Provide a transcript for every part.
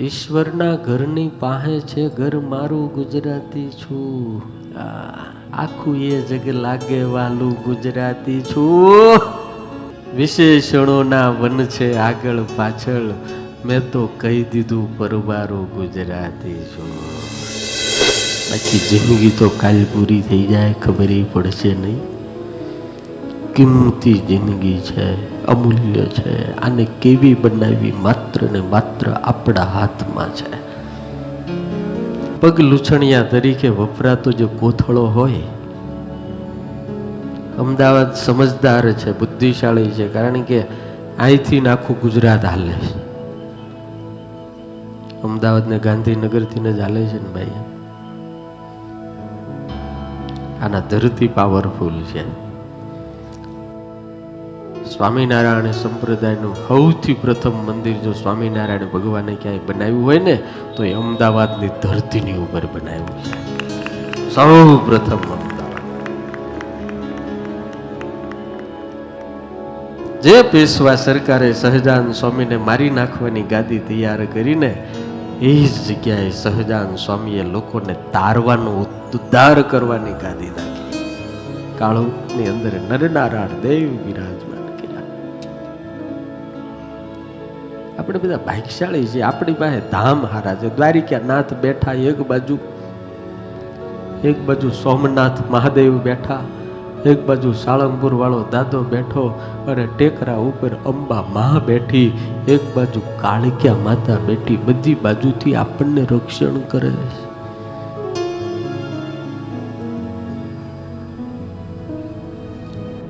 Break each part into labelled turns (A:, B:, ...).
A: ઈશ્વરના ઘરની પાસે છે ઘર મારું ગુજરાતી છું. આખું એ જગ લાગે વાલું ગુજરાતી છું. વિશેષણોના વન છે આગળ પાછળ. મેં તો કહી દીધું પરબારું ગુજરાતી છું. બાકી જિંદગી તો કાલ પૂરી થઈ જાય, ખબર પડશે નહીં. કિંમતી જિંદગી છે, અમૂલ્ય છે આને કેવી બનાવી માત્ર ને માત્ર આપણા હાથમાં છે. પગ લૂછણિયા તરીકે વપરાતો જે કોથળો હોય, અમદાવાદ સમજદાર છે, બુદ્ધિશાળી છે, કારણ કે અહીંથી આખું ગુજરાત હાલે છે. અમદાવાદ ને ગાંધીનગરથી ને જ હાલે છે ને ભાઈ? આના ધરતી પાવરફુલ છે. સ્વામિનારાયણ સંપ્રદાયનું સૌથી પ્રથમ મંદિર જો સ્વામિનારાયણ ભગવાને ક્યાંય બનાવ્યું હોય ને, તો એ અમદાવાદની ધરતીની ઉપર બનાવ્યું છે. સૌ પ્રથમ જે પેશવા સરકારે સહજાન સ્વામીને મારી નાખવાની ગાદી તૈયાર કરીને, એ જ જગ્યાએ સહજાન સ્વામીએ લોકોને તારવાનો ઉદ્ધાર કરવાની ગાદી નાખી. કાળુની અંદર નરનારાયણ દેવ બિરાજમાન. આપણે બધા ભાગ્યશાળી છીએ. આપણી પાસે ધામ હારા છે. દ્વારિકા નાથ બેઠા, એક બાજુ એક બાજુ સોમનાથ મહાદેવ બેઠા, એક બાજુ સાળંગપુર વાળો દાદો બેઠો અને ટેકરા ઉપર અંબા મા બેઠી, એક બાજુ કાળક્યા માતા બેઠી. બધી બાજુથી આપણને રક્ષણ કરે છે.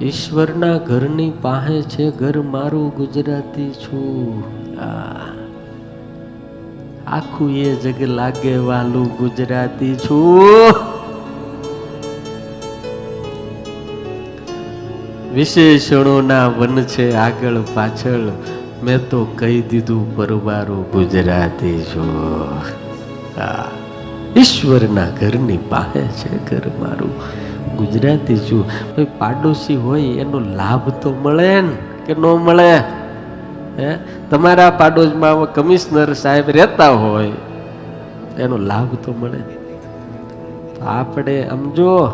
A: ઈશ્વરના ઘરની પાસે છે ઘર મારું ગુજરાતી છું. આખું એ જગ લાગે વાલું ગુજરાતી છું. વિશેષણોના વન છે આગળ પાછળ. મેં તો કહી દીધું પરબારો ગુજરાતી છું. ઈશ્વરના ઘરની પાસે છે ઘર મારું ગુજરાતી છું. ભાઈ પાડોશી હોય એનો લાભ તો મળે ને કે ન મળે? હે? તમારા પાડોશમાં કમિશનર સાહેબ રહેતા હોય, એનો લાભ તો મળે. આપણે આમ જો,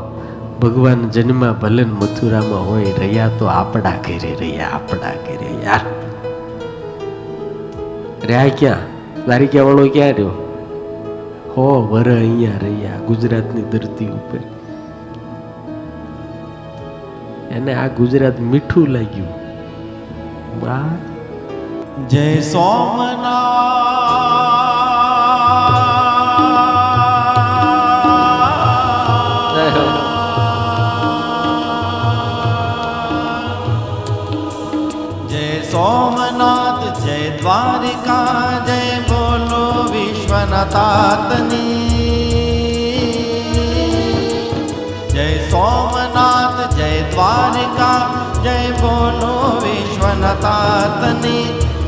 A: ભગવાન જન્મા ભલે મથુરામાં હોય, રહ્યા તો આપણા ઘરે રહ્યા, આપણા ઘરે યાર. રહ્યા ક્યાં? દ્વારિકા વાળો ક્યાં રહ્યો? હો, વર અહીંયા રહ્યા, ગુજરાતની ધરતી ઉપર. એને આ ગુજરાત મીઠું લાગ્યું. બા.
B: જય સોમનાથ. સોમનાથ જય દ્વારિકા જય બોલો વિશ્વનાથની જય બોલો સ્વર્ણ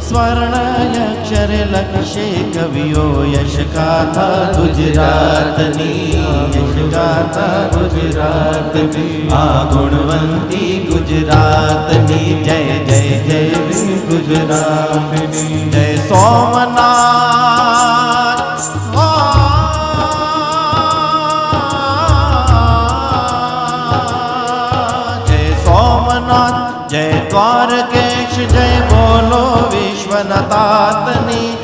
B: સ્વર્ણયક્ષર લક્ષે કવિઓ યશ ગાથા ગુજરાતની યશ ગાથા ગુજરાતની આ ગુણવંતી ગુજરાતની જય જય જય ગુજરાતની જય સોમનાથ જય દ્વારકેશ, જય બોલો વિશ્વનતાતની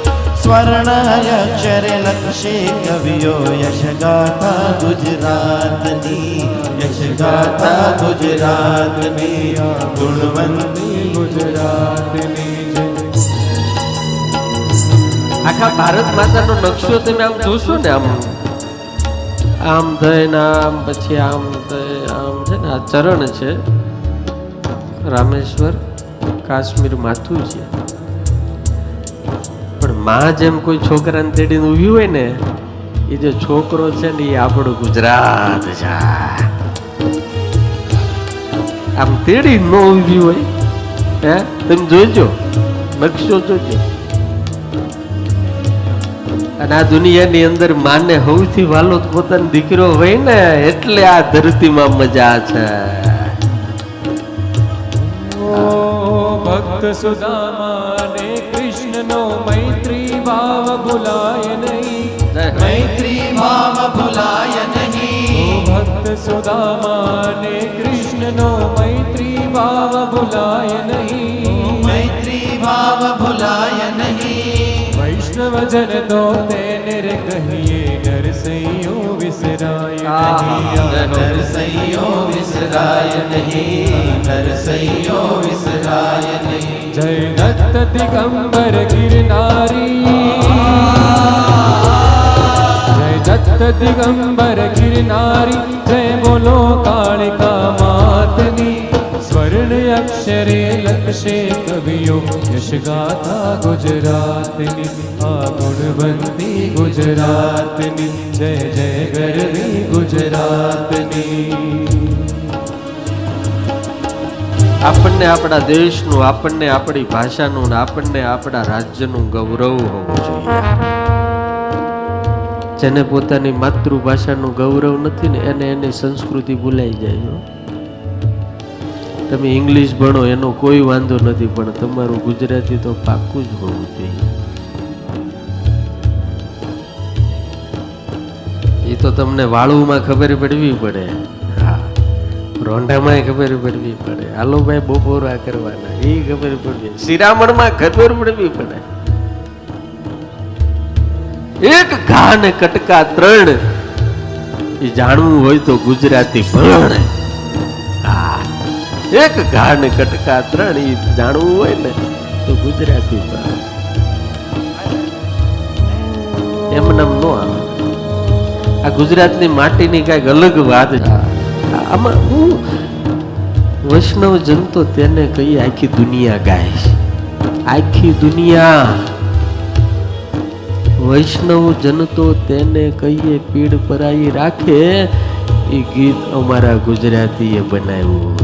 B: સ્વર્ણ અક્ષરે લક્ષે કવિઓ યશ ગાથા ગુજરાતની. યશ ગાથા ગુજરાતની. ગુણવંતી ગુજરાતની.
A: આખા ભારત માતાનો નકશો તમે આમ જોશો ને આમ? આમ થઈને આમ પછી આમ થઈ આમ છે ને, આ ચરણ છે. રામેશ્વર, કાશ્મીર માથું છે. પણ માં જેમ કોઈ છોકરાને તેડીને ઊભી હોય ને, એ જે છોકરો છે ને, એ આપણું ગુજરાત આમ તેડી ન ઊભી હોય, હે? તમે જોજો નકશો જોજો. અને આ દુનિયાની અંદર માને સૌથી વાલો પોતાનો દીકરો હોય ને, એટલે આ ધરતીમાં મજા છે.
C: ભક્ત સુદામાને કૃષ્ણનો મૈત્રી ભાવ ભૂલાય નહીં.
B: મૈત્રી ભાવ ભૂલાય નહીં.
C: ભક્ત સુદામાને કૃષ્ણનો મૈત્રી ભાવ ભૂલાય નહીં.
B: મૈત્રી ભાવ ભૂલાય નહીં.
C: વૈષ્ણવજન તો તેને રે કહીએ નરસૈયો વિસરાય
B: નરસૈયો વિસરાય નહીં નરસૈયો વિસરાય નહીં
C: જય દત્ત દિગંબર ગિરનારી જય દત્ત દિગંબર ગિરનારી જય બોલો કાળિકા માતની અક્ષરે લખશે કવિઓ યશગાથા ગુજરાતની આ ગુણવંતી ગુજરાતની, જય જય ગરવી ગુજરાતની
A: આપણને આપણા દેશનું, આપણને આપણી ભાષાનું ને આપણને આપણા રાજ્યનું ગૌરવ હોવું જોઈએ જેને પોતાની માતૃભાષાનું ગૌરવ નથી ને એને એની સંસ્કૃતિ ભૂલાઈ જાય. તમે ઇંગ્લિશ ભણો, એનો કોઈ વાંધો નથી, પણ તમારું ગુજરાતી તો પાક્કું જ હોવું જોઈએ. એ તો તમને વાળુમાં ખબર પડવી પડે. હા રોંઢામાં ખબર પડવી પડે. હાલો ભાઈ, બપોરા કરવાના. એ ખબર પડવી શિરામણમાં ખબર પડવી પડે. એક ઘા કટકા ત્રણ. એ જાણવું હોય તો ગુજરાતી ભણે. એક ઘાણ કટકા ત્રણ જાણવું હોય ને તો ગુજરાતી ભણે એમને એમ નો આવે. આ ગુજરાતની માટીની કાંઈક અલગ વાત આમાં હું વૈષ્ણવ જન તો તેને કહીએ આખી દુનિયા ગાય છે. આખી દુનિયા વૈષ્ણવ જન તો તેને કહીએ પીડ પરાઈ રાખે. એ ગીત અમારા ગુજરાતીએ બનાવ્યું.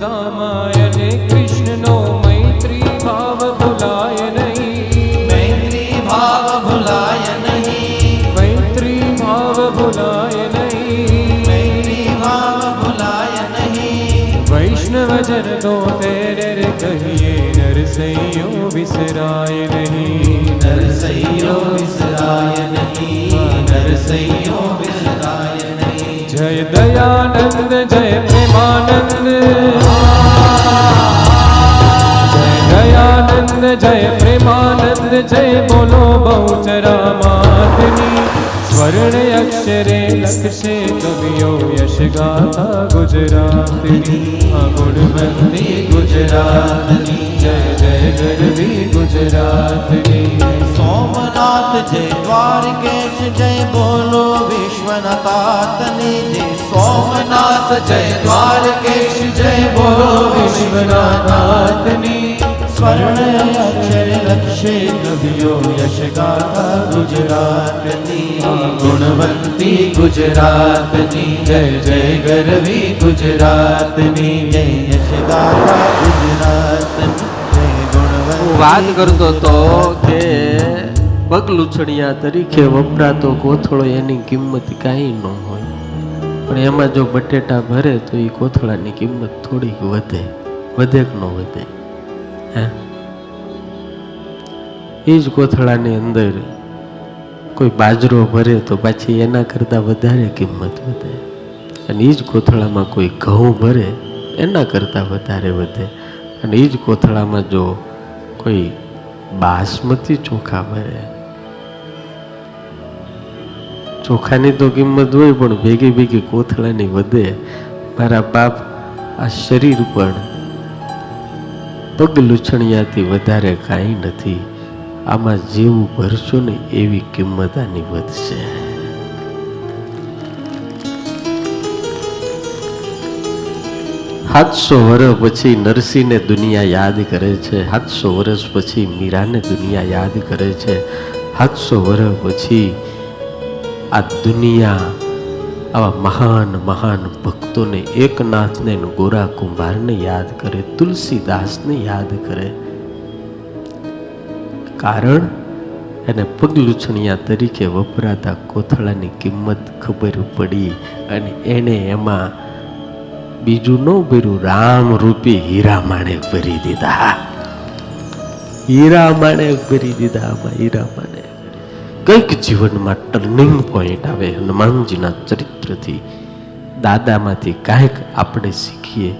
C: ને કૃષ્ણનો મૈત્રી ભાવ ભૂલાય નહીં.
B: મૈત્રી ભાવ ભૂલાય નહીં.
C: મૈત્રી ભાવ ભૂલાય નહીં.
B: મૈત્રી ભાવ ભૂલાય નહીં.
C: વૈષ્ણવજન તો તેરે કહીએ નરસૈયો વિસરાય નહીં.
B: નરસૈયો વિસરાય નહીં. નરસૈયો
C: જય દયાનંદ, જય પ્રેમાનંદ. જય દયાનંદ, જય પ્રેમાનંદ, જય બોલો બહુચરા માતની સ્વર્ણ અક્ષરે લખશે કવિઓ યશ ગાથા ગુજરાતની. આ ગુણવંતી ગુજરાતની. જય જય ગરવી ગુજરાતની.
B: સોમનાથ, જય દ્વારકેશ, જય બોલો વિશ્વનાથની જય દ્વારકેશ, જય બોલો વિશ્વનાથની. સ્વર્ણ અક્ષર લક્ષે કવિઓ યશ ગાથા ગુજરાતની. ગુણવંતી ગુજરાતની, જય જય ગરવી ગુજરાતની. જય યશ ગાથા ગુજરાતની
A: વાત કરતો હતો કે પગ તરીકે વપરાતો કોથળો એની કિંમત કાંઈ ન હોય. પણ એમાં જો બટેટા ભરે તો એ કોથળાની કિંમત થોડીક વધે વધે કે ન વધે? હે? એ જ કોથળાની અંદર કોઈ બાજરો ભરે તો પાછી એના કરતાં વધારે કિંમત વધે. અને એ જ કોથળામાં કોઈ ઘઉં ભરે, એના કરતાં વધારે વધે. અને એ જ કોથળામાં જો કોઈ બાસમતી ચોખા ભરે ચોખાની તો કિંમત હોય પણ ભેગી ભેગી કોથળાની વધે. મારા બાપ આ શરીર પણ પગ લૂછણિયાથી વધારે કાંઈ નથી. આમાં જેવું ભરશો ને એવી કિંમત આની વધશે. સાતસો વર્ષ પછી નરસિંહને દુનિયા યાદ કરે છે. સાતસો વર્ષ પછી મીરાને દુનિયા યાદ કરે છે. સાતસો વર્ષ પછી આ દુનિયા આવા મહાન મહાન ભક્તોને એકનાથને ગોરા કુંભારને યાદ કરે, તુલસીદાસને યાદ કરે. કારણ એને પગલુછણિયા તરીકે વપરાતા કોથળાની કિંમત ખબર પડી અને એણે એમાં બીજું ન ભર્યું રામ રૂપી હીરા માણે ભરી દીધા. હીરા માણે ભરી દીધા, આમાં હીરા માણેક કંઈક જીવનમાં ટર્નિંગ પોઈન્ટ આવે હનુમાનજીના ચરિત્રથી. દાદામાંથી કાંઈક આપણે શીખીએ.